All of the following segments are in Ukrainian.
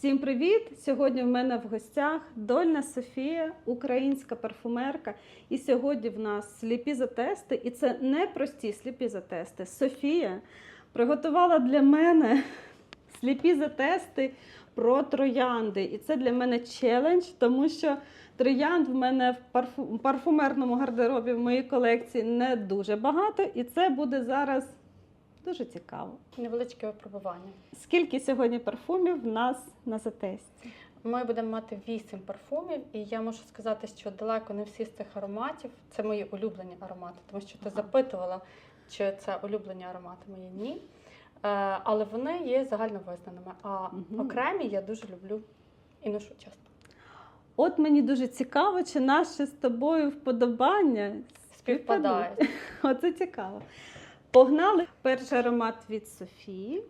Всім привіт! Сьогодні в мене в гостях Дольна Софія, українська парфумерка. І сьогодні в нас сліпі затести. І це не прості сліпі затести. Софія приготувала для мене сліпі затести про троянди. І це для мене челендж, тому що троянд в мене в парфу- парфумерному гардеробі в моїй колекції не дуже багато. І це буде зараз дуже цікаво. Невеличке випробування. Скільки сьогодні парфумів в нас на затесті? Ми будемо мати вісім парфумів, і я можу сказати, що далеко не всі з цих ароматів це мої улюблені аромати, тому що ти Ага. запитувала, чи це улюблені аромати мої ні. Е, але вони є загально визнаними. А Мгм. окремі я дуже люблю і ношу часто. От мені дуже цікаво, чи наше з тобою вподобання Співпадає. співпадуть. Оце цікаво. Погнали перший аромат від Софії.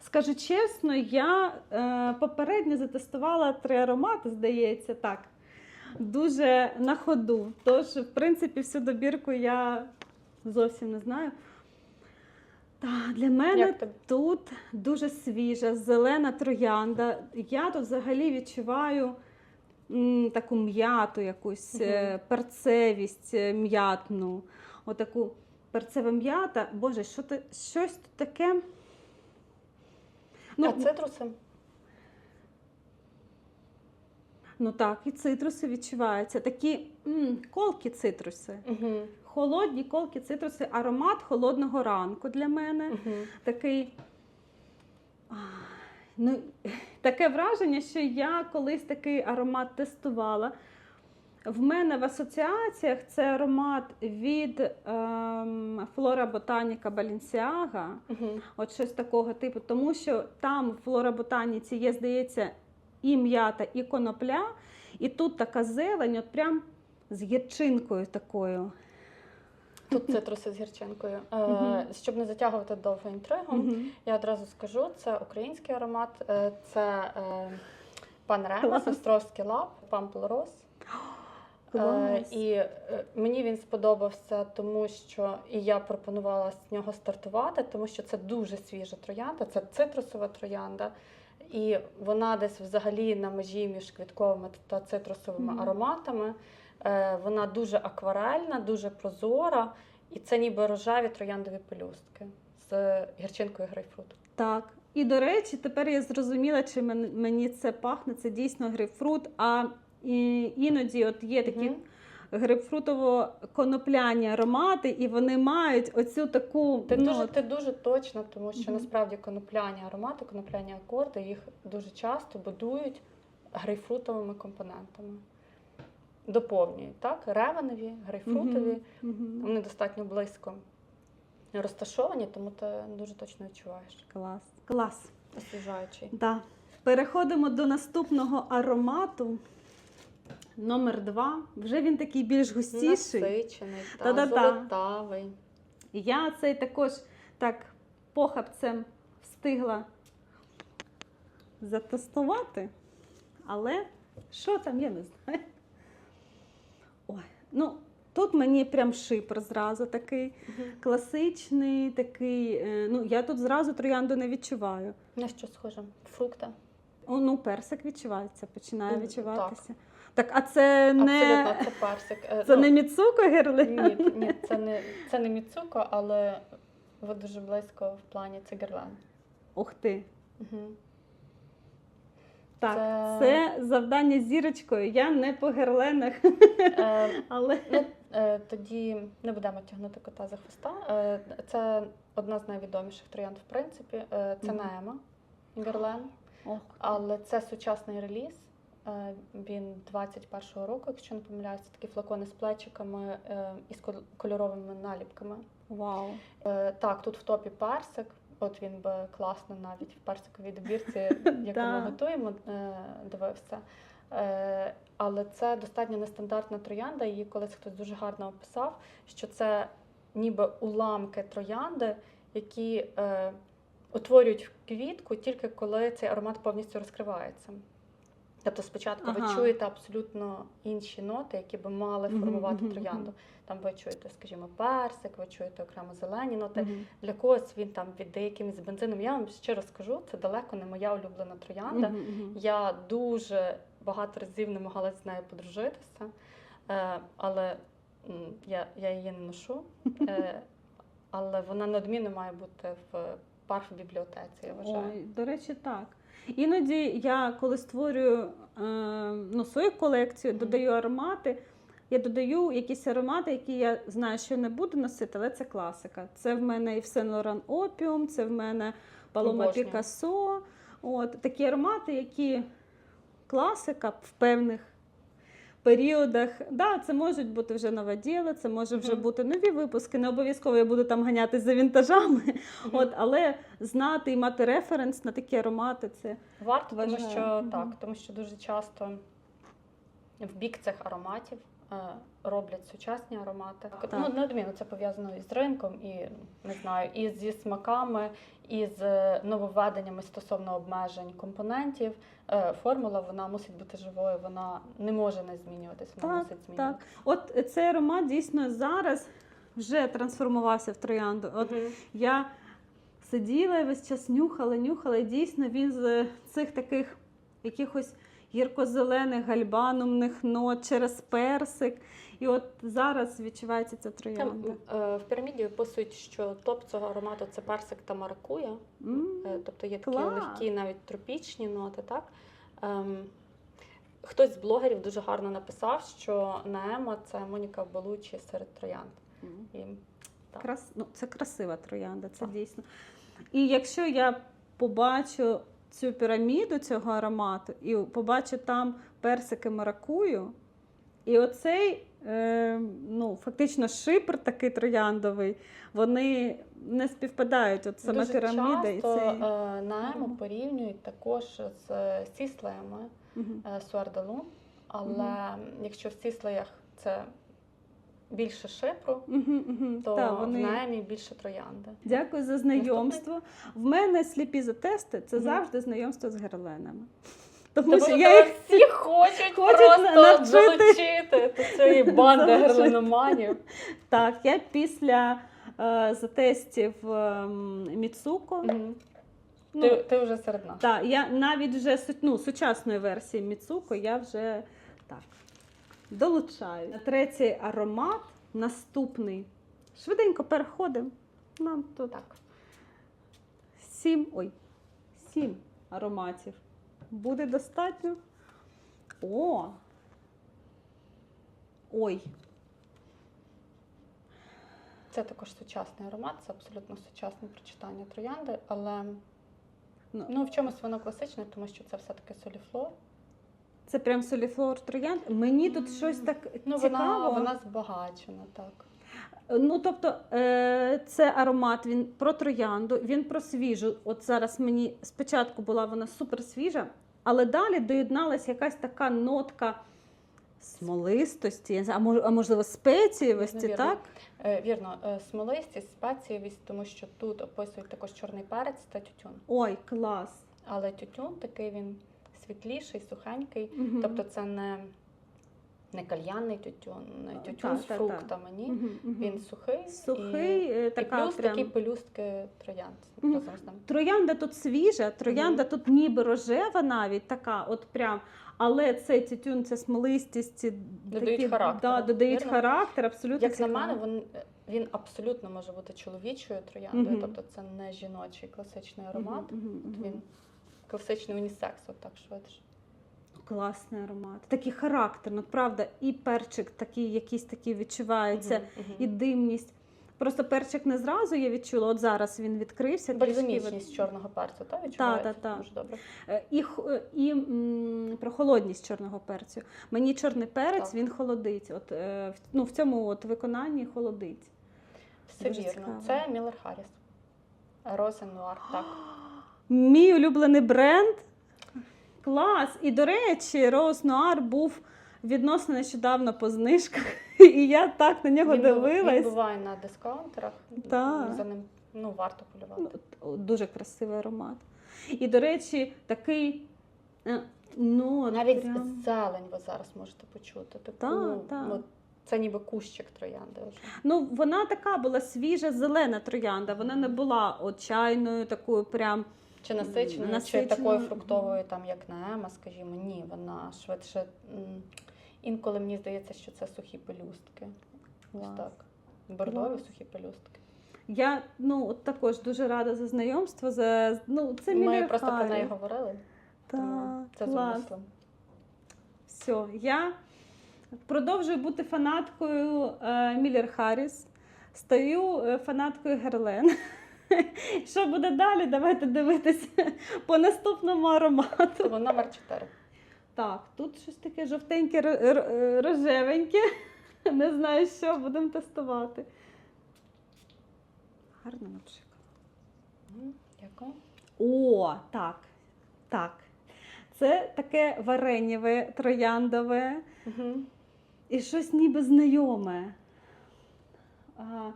Скажу чесно, я е, попередньо затестувала три аромати, здається, так. Дуже на ходу. Тож, в принципі, всю добірку я зовсім не знаю. Та, для мене Тут дуже свіжа, зелена троянда. Я тут взагалі відчуваю м, таку м'яту, якусь Мгм. перцевість е, м'ятну. Отаку перцева м'ята. Боже, що ти, щось тут таке. а цитруси? ну так, і цитруси відчуваються. Такі м, колкі цитруси. Угу. Холодні колкі цитруси, аромат холодного ранку для мене. Угу. такий. Ну, таке враження, що я колись такий аромат тестувала. В мене в асоціаціях це аромат від ем, Флора Ботаніка Балінсіага, Угу. от щось такого типу, тому що там в Флора Ботаніці є, здається, і м'ята, і конопля, і тут така зелень, от прям з гірчинкою такою. Тут цитруси з гірчинкою. Е, Мгм. Щоб не затягувати довго інтригу, Мгм. Я одразу скажу, це український аромат, е, це е, пан Клас. Островський лап, Пампл Е, і е, мені він сподобався, тому що і я пропонувала з нього стартувати, тому що це дуже свіжа троянда, це цитрусова троянда. І вона десь взагалі на межі між квітковими та цитрусовими Мгм. ароматами. Е, Вона дуже акварельна, дуже прозора, і це ніби рожеві трояндові пелюстки з гірчинкою грейпфруту. Так. І до речі, тепер я зрозуміла, чи мені це пахне. Це дійсно грейпфрут. А і, іноді от є такі Мгм. грейпфрутово-конопляні аромати, і вони мають оцю таку. Ти ну, дуже, ти дуже точно, тому що Мгм. насправді конопляні аромати, конопляні акорди, їх дуже часто будують грейпфрутовими компонентами. Доповнюють, так? Ревенові, грейпфрутові, Мгм. Мгм. вони достатньо близько розташовані, тому ти дуже точно відчуваєш. Клас. Клас. Освіжаючий. Да. Переходимо до наступного аромату. Номер два. Вже він такий більш густіший. Насичений, та, Та-да-да. золотавий. Я цей також так похапцем встигла затестувати. Але що там, я не знаю. Ой, ну тут мені прям шипр зразу такий класичний, такий. е, Ну, я тут зразу троянду не відчуваю. На що схоже? Фрукта. О, ну, персик відчувається, починає відчуватися. Так, а це не, Абсолютно, це персик. Е, це ну, не Міцуко Герлен? Ні, ні, це не це не Міцуко, але ви дуже близько в плані це гірланд. Ух ти. Угу. Так, Це- це завдання з зірочкою. Я не по герленах, Е, але ну, е, тоді не будемо тягнути кота за хвоста. Е, це одна з найвідоміших троянд, в принципі. Е, це Мгм. Наема Герлен, Ох, але це сучасний реліз. Е, він 21-го року, якщо не помиляюся, такі флакони з плечиками е, і з кольоровими наліпками. вау. Е, так, тут в топі персик. От він би класно навіть в персиковій добірці, яку ми готуємо, дивився. Але це достатньо нестандартна троянда. Її колись хтось дуже гарно описав, що це ніби уламки троянди, які утворюють квітку тільки коли цей аромат повністю розкривається. Тобто спочатку ви чуєте абсолютно інші ноти, які би мали формувати троянду. Там ви чуєте, скажімо, персик, ви чуєте окремо зелені ноти. Для когось він там віддає якимось бензином. Я вам щиро скажу, це далеко не моя улюблена троянда. Я дуже багато разів намагалась з нею подружитися, е, але я, я її не ношу. Е, але вона неодмінно має бути в парф-бібліотеці, я вважаю. Ой, до речі, так. Іноді я, коли створюю е, ну, свою колекцію, додаю аромати. Я додаю якісь аромати, які я знаю, що не буду носити, але це класика. Це в мене і все Лоран Опіум, це в мене Палома Пікассо. От такі аромати, які класика в певних періодах. Да, це можуть бути вже нове діло, це може вже бути нові випуски. Не обов'язково я буду там ганятися за вінтажами. От, але знати і мати референс на такі аромати це Варто, тому Вважаю. що так, тому що дуже часто в бік цих ароматів е, роблять сучасні аромати. Так. Ну, неодмінно це пов'язано із ринком, і не знаю, і зі смаками, і з е, нововведеннями стосовно обмежень компонентів. Е, Формула вона мусить бути живою, вона не може не змінюватись, вона Так, мусить змінюватися. От цей аромат дійсно зараз вже трансформувався в троянду. От Мгм. я сиділа весь час нюхала, нюхала, і дійсно він з цих таких якихось гірко-зелених гальбанумних нот через персик. І от зараз відчувається ця Там троянда. е, в піраміді описують, що топ цього аромату це персик та маракуя. Е, Тобто є такі Клас. легкі, навіть тропічні ноти, так? Ем, хтось з блогерів дуже гарно написав, що Наема це Моніка Белучі серед троянд. І так. Крас... Ну, це красива троянда, це Так. дійсно. І якщо я побачу цю піраміду цього аромату і побачу там персики маракую, і оцей ну, фактично шипр такий трояндовий, вони не співпадають. От саме дуже піраміда і часто цей. е, Наему порівнюють також з е, сіслеями е, Суардалу, але Мгм. якщо в сіслеях це більше шипру, то Та, в вони... Наемі більше троянди. Дякую за знайомство. В мене сліпі за тести це Мгм. завжди знайомство з герленами. Тому, що я їх всі хочуть, хочуть просто навчити. залучити до цієї банди герлиноманів. Так, я після е, затестів ем, Міцуко. Мгм. Ну, Ти, ти вже серед нас. так, я навіть вже су- ну, сучасної версії Міцуко я вже так долучаю. Третій аромат, наступний. Швиденько переходимо. Нам тут Так. сім, ой, сім ароматів. Буде достатньо. О! Ой, Це також сучасний аромат, це абсолютно сучасне прочитання троянди, але Ну. ну, в чомусь воно класичне, тому що це все-таки соліфлор. це прям соліфлор троянд. Мені тут щось так Ну, цікаво. вона, вона збагачена, так. Ну, тобто, е, це аромат, він про троянду, він про свіжу. От зараз мені спочатку була вона супер свіжа, але далі доєдналася якась така нотка смолистості, а мож- а можливо, спецієвості, Навірно. так? Е, вірно, е, смолистість, спецієвість, тому що тут описують також чорний перець та тютюн. Ой, клас. Але тютюн такий він світліший, сухенький. Мгм. Тобто це не, не кальянний тютюн, не тютюн так, з фруктами, ні. Він сухий, сухий, і, е, і плюс прям... такі пелюстки троянд. Троянда тут свіжа, троянда тут ніби рожева навіть така, от прям. Але цей тютюн, ця смолистість, ці Додають такі, характер, Да, додають вірно? характер, абсолютно. Як на мене, він, він абсолютно може бути чоловічою трояндою, Мгм. тобто це не жіночий класичний аромат. Мгм, мгм, От. Він класичний унісекс, от так швидше. Класний аромат. Такий характер, ну правда, і перчик такий, якийсь такий відчувається, Мгм, мгм. і димність. Просто перчик не зразу я відчула, от зараз він відкрився. Бальзамічність чорного перцю, та відчувається та, та. дуже добре. Е, І, е, і м, про холодність чорного перцю. Мені чорний перець Так. він холодить. От, е, ну, в цьому от виконанні холодить. Все Дуже вірно. цікаво. Це Міллер Харріс. Розен Нуар, так. Мій улюблений бренд. Клас! І, до речі, Rose Noir був відносно нещодавно по знижках. І я так на нього Він, бу- він буває на дискаунтерах. Так. За ним ну, варто полювати. Ну, Дуже красивий аромат. І, до речі, такий е, Ну, Навіть прям. зелень ви зараз можете почути. Таку, Та, та. от це ніби кущик троянди вже. Ну, вона така була свіжа зелена троянда. Вона не була от чайною, такою прям. Чи насиченою, Насиченою, чи такою фруктовою, там як Неема, скажімо, ні, вона швидше. Інколи мені здається, що це сухі пелюстки. Ось Клас. так. Бордові Клас. сухі пелюстки. Я ну от також дуже рада за знайомство. За ну це Ми просто про неї говорили, тому це з умислом. Все, я продовжую бути фанаткою е, Міллер Харріс, стаю е, фанаткою Герлен. Що буде далі? Давайте дивитися по наступному аромату. Тому номер 4. Так, тут щось таке жовтеньке, ро- ро- рожевеньке. Не знаю, що будемо тестувати. Гарно напшикала. Дякую. О, так. Так. Це таке варенєве, трояндове. Угу. І щось ніби знайоме. А,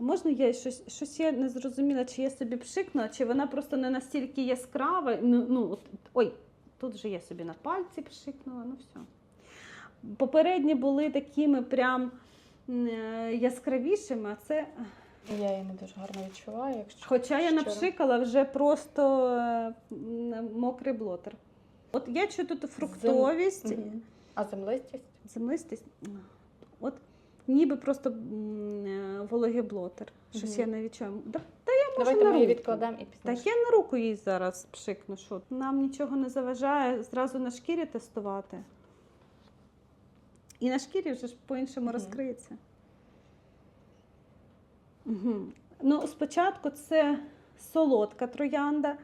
можна я щось, щось я не зрозуміла, чи я собі пшикнула, чи вона просто не настільки яскрава. Ну, ну, от, ой, тут вже я собі на пальці пшикнула, ну все. Попередні були такими прям е, яскравішими, а це. Я її не дуже гарно відчуваю, якщо Хоча я напшикала вже просто е, мокрий блотер. От я чую тут фруктовість. Мгм. А землистість? Землистість. От ніби просто е, вологий блотер. Щось я не відчуваю. Да, та я можу Давайте на ми її руку. відкладемо і Та пізніше. я на руку їй зараз пшикну. Що? Нам нічого не заважає зразу на шкірі тестувати. І на шкірі вже ж по-іншому Мгм. розкриється. Угу. Ну, спочатку це солодка троянда.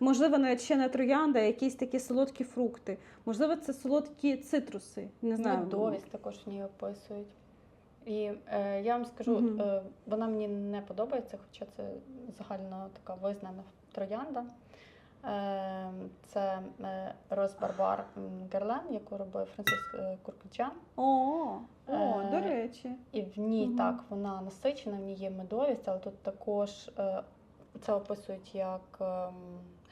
Можливо, навіть ще не троянда, а якісь такі солодкі фрукти. Можливо, це солодкі цитруси. Не знаю. Медовість також в ній описують. І е, я вам скажу, Мгм. е, вона мені не подобається, хоча це загально така визнана троянда. Е, це е, Роз Барбар Герлен, яку робив Францис е, Куркачан. О, о, Е, до речі. І в ній Мгм. так вона насичена, в ній є медовість, але тут також е, це описують як ем,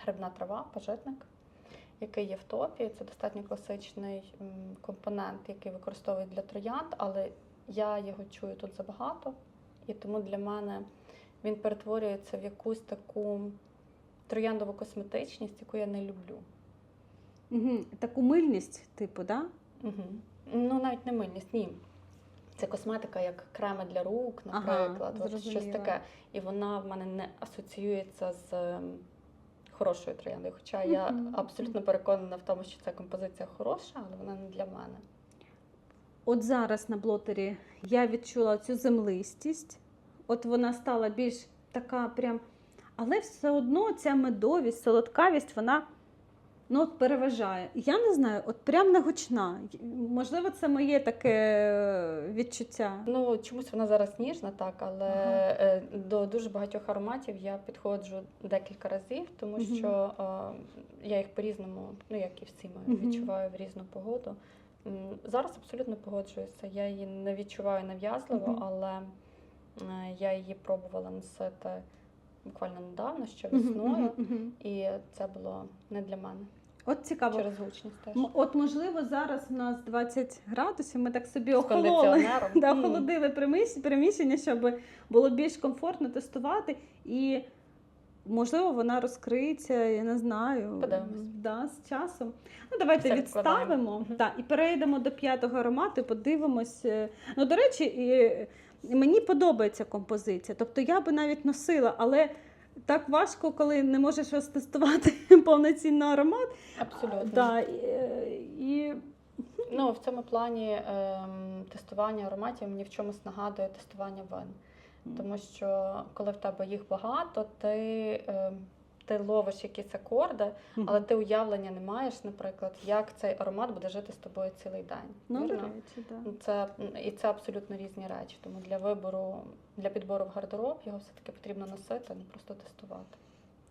грибна трава, пажитник, який є в топі. Це достатньо класичний компонент, який використовують для троянд, але я його чую тут забагато, і тому для мене він перетворюється в якусь таку трояндову косметичність, яку я не люблю. Угу. Таку мильність, типу, да? Угу. Ну, навіть не мильність, ні. Це косметика як креми для рук, Ага, наприклад. От щось таке. І вона в мене не асоціюється з ем, хорошою трояндою. Хоча я абсолютно переконана в тому, що ця композиція хороша, але вона не для мене. От зараз на блотері я відчула цю землистість. От вона стала більш така прям. Але все одно ця медовість, солодкавість, вона ну, от переважає. Я не знаю, от прям не гучна. Можливо, це моє таке відчуття. Ну, чомусь вона зараз ніжна, так, але Ага. е, до дуже багатьох ароматів я підходжу декілька разів, тому Мгм. що е, я їх по-різному, ну як і всі ми, Мгм. відчуваю в різну погоду. Зараз абсолютно погоджуюся. Я її не відчуваю нав'язливо, Мгм. але е, я її пробувала носити буквально недавно, ще весною, мгм, мгм. і це було не для мене От цікаво. через гучність теж. От, можливо, зараз у нас 20 градусів, ми так собі охололи. Да, охолодили приміщення, щоб було більш комфортно тестувати. І, можливо, вона розкриється, я не знаю, Подивимось. да, з часом. Ну, давайте Все відставимо да, і перейдемо до п'ятого аромату, подивимось. е, Ну, до речі, і мені подобається композиція. Тобто я би навіть носила, але. Так важко, коли не можеш розтестувати повноцінний аромат. Абсолютно. Да, і, е, і Ну, в цьому плані ем, тестування ароматів мені в чомусь нагадує тестування вин. Тому що коли в тебе їх багато, ти, ем, ти ловиш якісь акорди, але ти уявлення не маєш, наприклад, як цей аромат буде жити з тобою цілий день. ну, до речі, да. Це, і це абсолютно різні речі. Тому для вибору, для підбору в гардероб його все-таки потрібно носити, а не просто тестувати.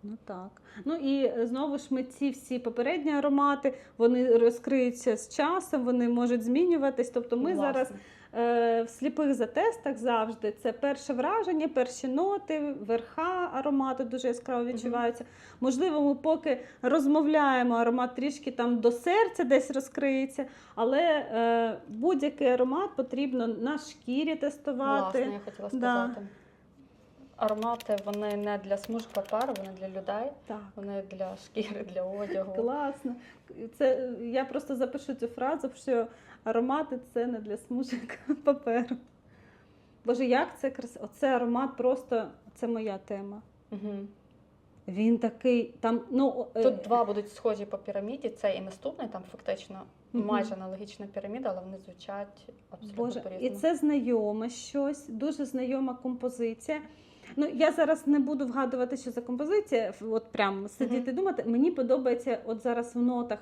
Ну так. Ну і е, знову ж ми ці всі попередні аромати вони розкриються з часом, вони можуть змінюватись. Тобто ми Власне. зараз е, в сліпих затестах завжди це перше враження, перші ноти, верха аромату дуже яскраво відчуваються. Можливо, ми поки розмовляємо, аромат трішки там до серця десь розкриється, але е, будь-який аромат потрібно на шкірі тестувати. Власне, я хотіла Да. Аромати вони не для смужок паперу, вони для людей, Так. вони для шкіри, для одягу. Класно. Це я просто запишу цю фразу, що аромати це не для смужок паперу. Боже, як це красиво. Оце аромат просто це моя тема. Угу. Він такий там, ну е, Тут два будуть схожі по піраміді, це і наступний, там фактично Мгм. майже аналогічна піраміда, але вони звучать абсолютно Боже, по-різному. і це знайоме щось, дуже знайома композиція. Ну, я зараз не буду вгадувати, що за композиція, от прям сидіти думати. Мені подобається от зараз в нотах.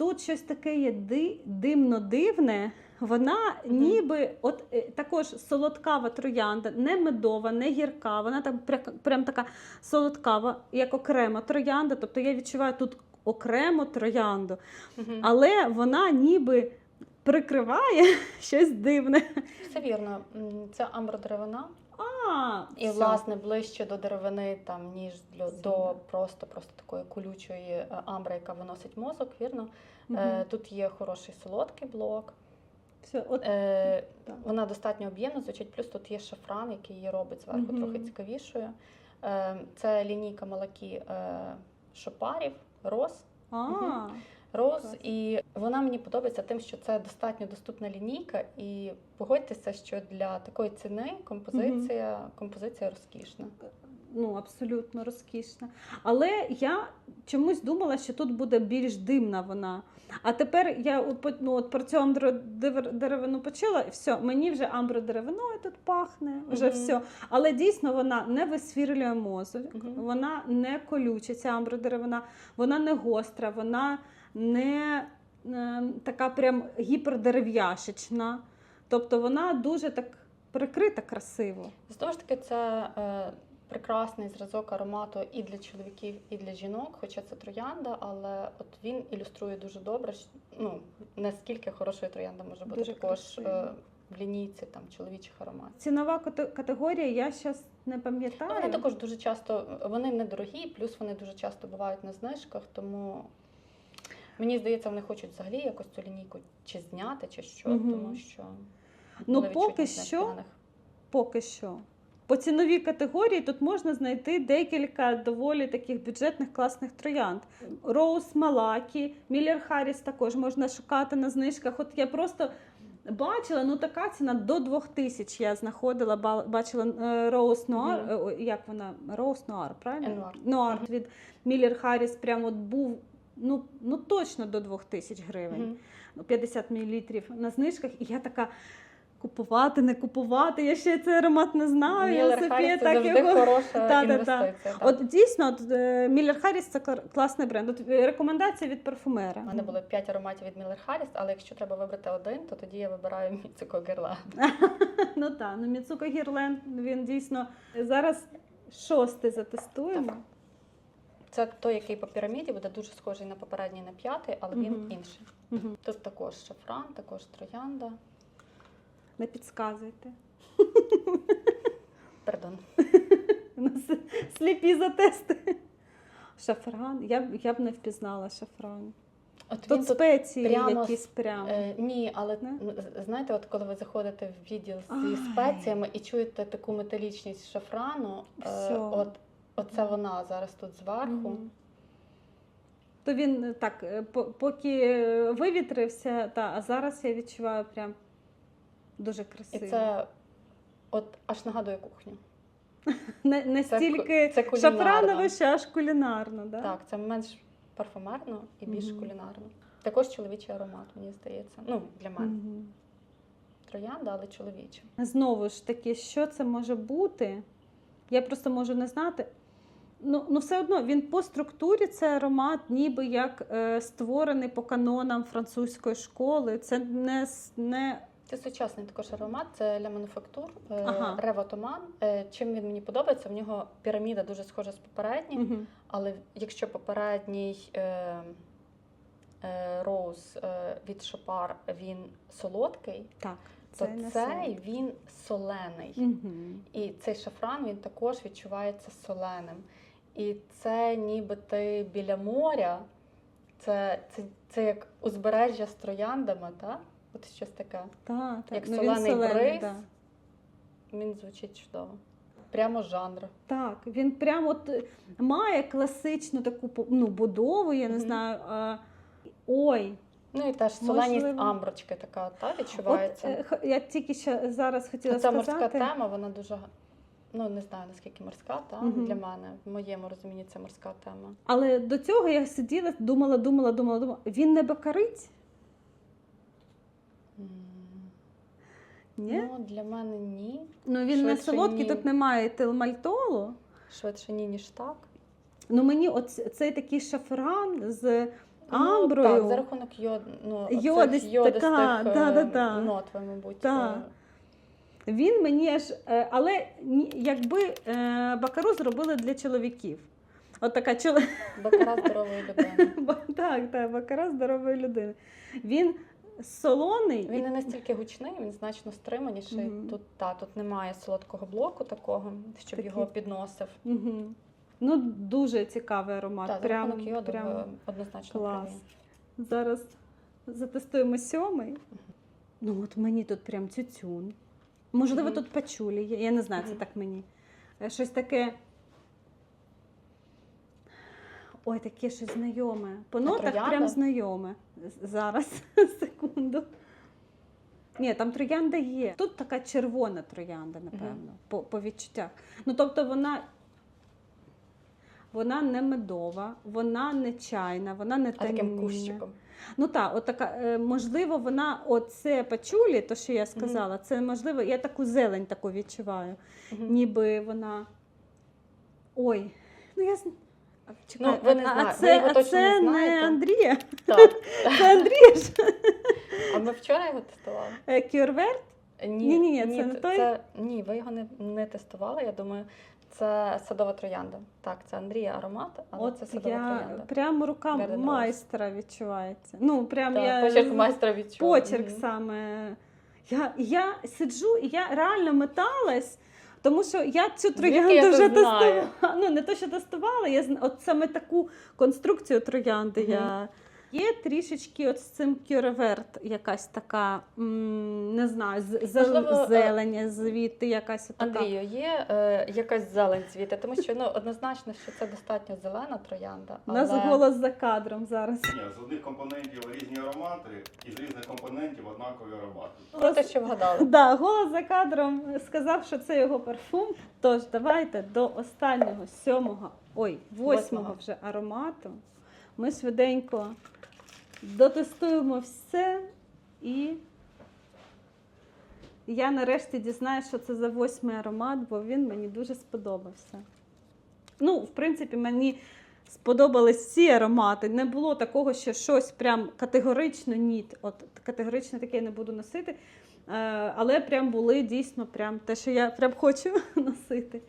Тут щось таке є ди, димно-дивне. Вона ніби от е, також солодкава троянда, не медова, не гірка. Вона там пря- прям така солодкава, як окрема троянда. Тобто я відчуваю тут окремо троянду але вона ніби прикриває щось дивне. Все вірно. Це амбродеревина, А, і все. власне ближче до деревини, там ніж для, до просто просто такої колючої е, амбри, яка виносить мозок. Вірно, Мгм. е, тут є хороший солодкий блок. Все, от, Е, так. Вона достатньо об'ємно звучить, плюс тут є шафран, який її робить зверху Мгм. трохи цікавішою. Е, Це лінійка малакі е, шопарів, роз. А, Мгм. Роз, Клас. і вона мені подобається тим, що це достатньо доступна лінійка, і погодьтеся, що для такої ціни композиція, композиція розкішна. ну, абсолютно розкішна. Але я чомусь думала, що тут буде більш димна вона. А тепер я ну, от про цю амбродеревину почула, і все, мені вже амбродеревиною тут пахне, вже Мгм. все. Але дійсно вона не висвірлює мозок, Мгм. вона не колюча, ця амбродеревина, вона не гостра, вона не е, така прям гіпердерев'яшечна. Тобто вона дуже так прикрита красиво. Знову ж таки, це е, прекрасний зразок аромату і для чоловіків, і для жінок, хоча це троянда, але от він ілюструє дуже добре, ну, наскільки хорошою троянда може бути Дуже також красиво. е, в лінійці там, чоловічих ароматів. Цінова кате- категорія, я зараз не Ну, пам'ятаю. вони також дуже часто, вони недорогі, плюс вони дуже часто бувають на знижках, тому мені здається, вони хочуть взагалі якось цю лінійку чи зняти, чи що, Мгм. тому що Ну, поки що. Поки що. По ціновій категорії тут можна знайти декілька доволі таких бюджетних класних троянд. Роуз Малакі, Міллер Харріс також можна шукати на знижках. От я просто бачила, ну така ціна до 2000 я знаходила, ба- бачила е, Роуз Нуар, е, ой, як вона? Роуз Нуар, правильно? Енуар. Нуар від Міллер Харріс прямо от був ну, ну точно до 2000 гривень. Мгм. ну, 50 мл на знижках, і я така. Купувати, не купувати, я ще цей аромат не знаю. Міллер Софія Харріс це так завжди його... хороша Та-та-та. От дійсно, от, е, Міллер Харріс це класний бренд. От, е, рекомендація від парфумера. У мене було 5 ароматів від Міллер Харріс, але якщо треба вибрати один, то тоді я вибираю Міцуко Герла. Ну так, ну Міцука Гірленд, він дійсно зараз шостий затестуємо. Це той, який по піраміді буде дуже схожий на попередній на п'ятий, але він Мгм. інший. Мгм. Тут також шафран, також троянда. Не підказуйте. Пардон. У нас сліпі затести. Шафран. Я б, я б не впізнала шафран. От Тут спеції прямо якісь прямо. Е, ні, але Не? з- знаєте, от коли ви заходите в відділ зі Ай. спеціями і чуєте таку металічність шафрану, е, Всьо. от оце вона зараз тут зверху. Мгм. То він е, так, е, поки е, вивітрився, та, а зараз я відчуваю прям дуже І красиво. це от аж нагадує кухню. Не Це, це шафранове, що аж кулінарно. Да? Так, це менш парфумерно і більш Мгм. кулінарно. Також чоловічий аромат, мені здається. Ну, для мене. Мгм. Троянда, але чоловіча. Знову ж таки, що це може бути? Я просто можу не знати. Ну, ну все одно він по структурі це аромат, ніби як е, створений по канонам французької школи. Це не, не Це сучасний також аромат, це Ля Мануфактур, е, Ага. Ревотоман. Е, Чим він мені подобається? В нього піраміда дуже схожа з попереднім, Мгм. але якщо попередній е, е, роуз е, від Шопар він солодкий, Так, то це не цей він солений. Угу. І цей шафран він також відчувається соленим. І це ніби ти біля моря, це, це, це як узбережжя з трояндами, так? От щось таке. Так, так. Як ну, солений бриз. да. Він звучить чудово. Прямо жанр. Так, він прямо от е, має класичну таку ну, будову, я не Мгм. знаю. А, ой, Ну і теж соленість Можливо. амброчки така, та, от відчувається. е, я тільки ще зараз хотіла Ця сказати. морська тема, вона дуже. Ну, не знаю, наскільки морська, та Мгм. для мене. В моєму розумінні це морська тема. Але до цього я сиділа, думала, думала, думала, думала. Він не бакарить? Ні? Ну, для мене ні. Ну він не солодкий, ні. тут немає телмальтолу. Швидше ні, ніж так. Ну мені от цей такий шафран з Ну, амброю. так, за рахунок йод, ну, Йодисть йодистих така, е, да-да-да. нот, мабуть. Так. Е, Він мені аж, е, але якби е, бакару зробили для чоловіків. От така чол... Бакара здорової людини. Так, так, бакара здорової людини. Він солоний. Він не настільки гучний, він значно стриманіший. Мгм. Тут, та, тут немає солодкого блоку такого, щоб Такий. його підносив. Угу. Ну, дуже цікавий аромат. Так, прям, йоду прям однозначно клас. Зараз затестуємо сьомий. Ну, от мені тут прям цюцюн. Можливо, тут пачулі. є, Я не знаю, це так мені. Е, Щось таке. Ой, таке щось знайоме. По нотах троянда? прям знайоме. Зараз, секунду. Ні, там троянда є. Тут така червона троянда, напевно, по, по відчуттях. Ну, тобто вона. Вона не медова, вона не чайна, вона не А таким танінна. кущиком. Ну так, от така, е, можливо, вона оце пачулі, то що я сказала, це можливо, я таку зелень таку відчуваю. Мгм. Ніби вона. Ой, ну я чекай, Ну, ви не а, а знаєте, ви це, а це не знаєте? Андрія. Так. Це Андрія ж А ми вчора його тестували? Е, Кюрверт. Ні-ні-ні, це не той? ні, ви його не, не тестували. Я думаю, це садова троянда. Так, це Андрія аромат, але От це садова я троянда. прямо рука Rose. майстра відчувається. Ну, прям Так, я почерк майстра відчув. почерк Мгм. саме. Я, я сиджу і я реально металась, тому що я цю троянду я вже тестувала. Ну, не то, що тестувала, я от саме таку конструкцію троянди Мгм. я. Є трішечки от з цим кюреверт, якась така, м, не знаю, з- Можливо, е, звідти якась така. Андрію, є е, якась зелень звідти, тому що ну однозначно, що це достатньо зелена троянда. У нас але- голос за кадром зараз. Ні, з одних компонентів різні аромати, і з різних компонентів однакові аромати. Ну, те, що вгадали. Да, голос за кадром сказав, що це його парфум. Тож давайте до останнього сьомого, ой, восьмого Восьмого. вже аромату. Ми швиденько дотестуємо все і я нарешті дізнаюся, що це за восьмий аромат, бо він мені дуже сподобався. Ну, в принципі, мені сподобались всі аромати. Не було такого, що щось прям категорично ні. От категорично таке я не буду носити. Е, але прям були дійсно прям те, що я прям хочу носити.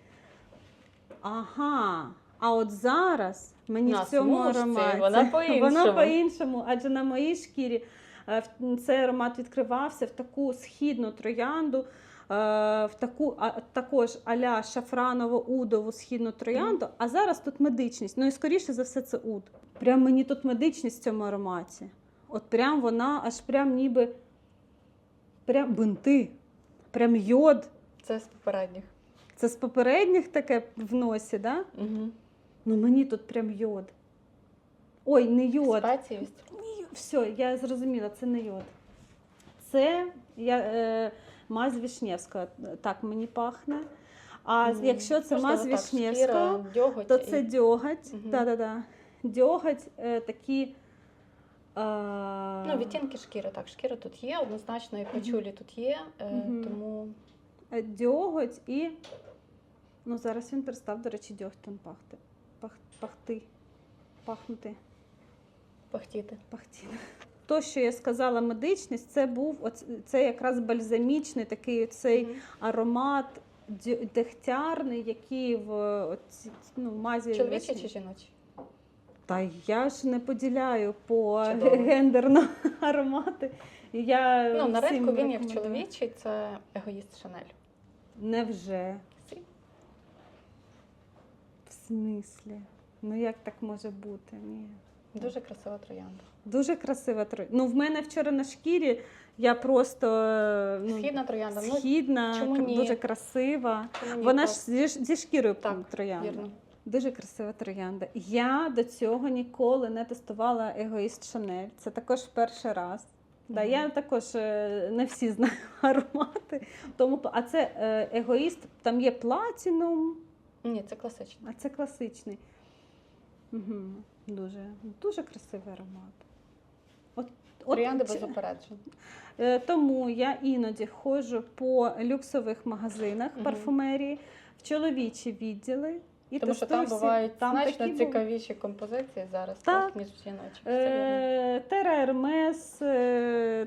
Ага. А от зараз мені На в цьому смужці ароматі вона по-іншому. вона по-іншому, адже на моїй шкірі е, цей аромат відкривався в таку східну троянду, е, в таку а, також аля шафраново-удову східну троянду, а зараз тут медичність. Ну і скоріше за все це уд. Прям мені тут медичність в цьому ароматі. От прям вона аж прям ніби прям бинти, прям йод. Це з попередніх. Це з попередніх таке в носі, да? Угу. Ну мені тут прям йод. Ой, не йод. Ні, все, я зрозуміла, це не йод. Це я, е, мазь Вішневська, так мені пахне. А Мгм. якщо це Можливо, мазь так, Вішневська, шкіра, то і- це дьоготь. Мгм. Да-да-да. Дьоготь е, такі. Е, Ну, відтінки шкіри, так, шкіра тут є, однозначно, і пачулі тут є, е, тому е, дьоготь і. Ну, зараз він перестав, до речі, дьогтем пахти. Пах, пахти. Пахнути. пахтіти. Пахтіти. то, що я сказала, медичність, це був оц- це якраз бальзамічний такий цей Мгм. аромат дю- дегтярний, який в оці, ну, мазі. Чоловічий чи жіночий? Та я ж не поділяю по Чудово. гендерно аромати. Я Ну, на ринку він як чоловічий, це егоїст Шанель. Невже? Смислі? Ну як так може бути? Ні. Дуже красива троянда. Дуже красива троя. Ну, в мене вчора на шкірі я просто е, ну, Східна троянда. Ну, східна, чому ні? дуже красива. чому ні, Вона ж зі, зі шкірою Так, троянда. вірно. Дуже красива троянда. Я до цього ніколи не тестувала егоїст Шанель. Це також перший раз. Да, Мгм. я також е, не всі знаю аромати. Тому, а це е, егоїст, там є платінум, Ні, це класично. а це класичний. Угу. Дуже, дуже красивий аромат. От, от Троянди без упереджень. Е, Тому я іноді ходжу по люксових магазинах Мгм. парфумерії, в чоловічі відділи. І Тому що там бувають там значно цікавіші композиції зараз, Так. ніж жіночі. Тера Ермес,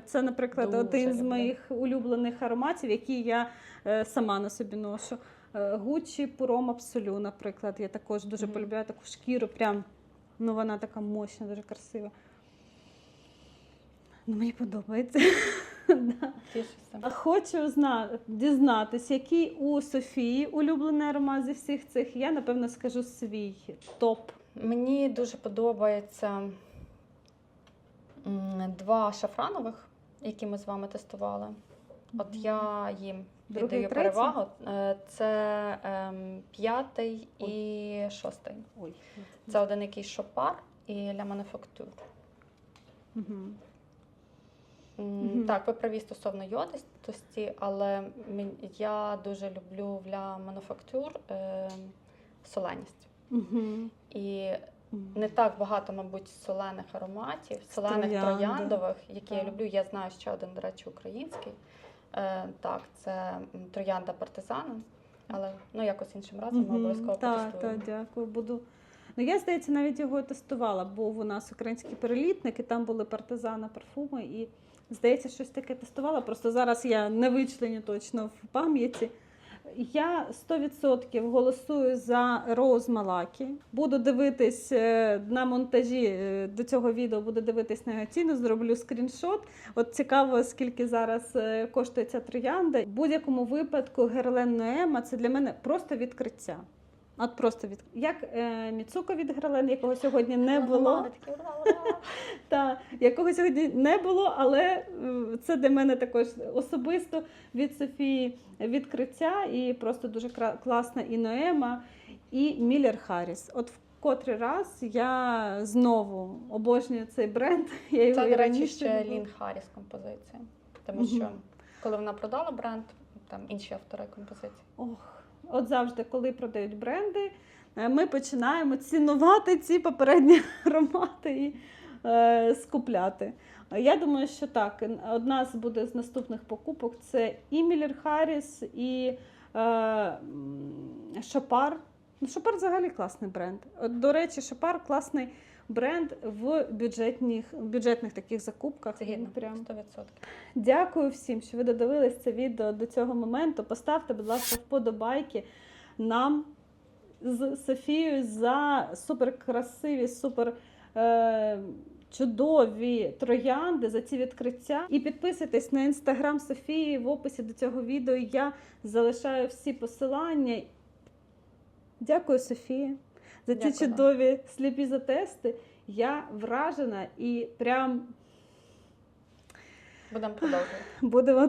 це, наприклад, Дуже один з моїх улюблених ароматів, які я е, сама на собі ношу. Гуччі Пуром Абсолю, наприклад, я також дуже Мгм. полюбляю таку шкіру, прям ну вона така мощна, дуже красива. Ну, мені подобається. Да. А Хочу зна... дізнатись, який у Софії улюблений аромат зі всіх цих. Я напевно скажу свій топ. Мені дуже подобається два шафранових, які ми з вами тестували. От я їм Другий, віддаю третій? перевагу. Е, Це ем, п'ятий і шостий. Ой. Це один якийсь шопар і Ля Manufacture. Угу. Мгм. Так, ви праві стосовно йодистості, але я дуже люблю в Ля Manufacture е, соленість. Угу. І не так багато, мабуть, солених ароматів, солених трояндових, які я люблю. Я знаю ще один, до речі, український. Е, так, це троянда партизана, але ну якось іншим разом ми обов'язково Так, так, дякую. Буду. Ну, я, здається, навіть його тестувала, був у нас український перелітник, і там були партизана парфуми. І, здається, щось таке тестувала. Просто зараз я не вичленю точно в пам'яті. Я 100% голосую за Роуз Малакі. Буду дивитись е, на монтажі е, до цього відео, буду дивитись на його ціну, зроблю скріншот. От цікаво, скільки зараз е, коштує ця троянда. В будь-якому випадку Герлен Ноема це для мене просто відкриття. От просто від як е, Міцуко від Герлен, якого сьогодні не було. Та якого сьогодні не було, але е, це для мене також особисто від Софії відкриття і просто дуже класна і Ноема, і Міллер Харріс. От в котрий раз я знову обожнюю цей бренд. Я його Це, і до речі, ще. Лін Харріс композиція. Тому що коли вона продала бренд, там інші автори композиції. Ох, от завжди, коли продають бренди, е, ми починаємо цінувати ці попередні аромати і е, скупляти. Я думаю, що так. Одна з буде з наступних покупок це і Міллер Харріс, і е, Шопар. Ну, Шопар взагалі класний бренд. От, до речі, Шопар класний бренд в бюджетних, бюджетних таких закупках. Це гідно, Ну, Прям. 100%. Дякую всім, що ви додивились це відео до цього моменту. Поставте, будь ласка, вподобайки нам з Софією за суперкрасиві, супер е, чудові троянди, за ці відкриття. І підписуйтесь на інстаграм Софії. В описі до цього відео я залишаю всі посилання. Дякую, Софія, за ці Дякую чудові сліпі затести. Я вражена і прям Будемо продовжувати. будемо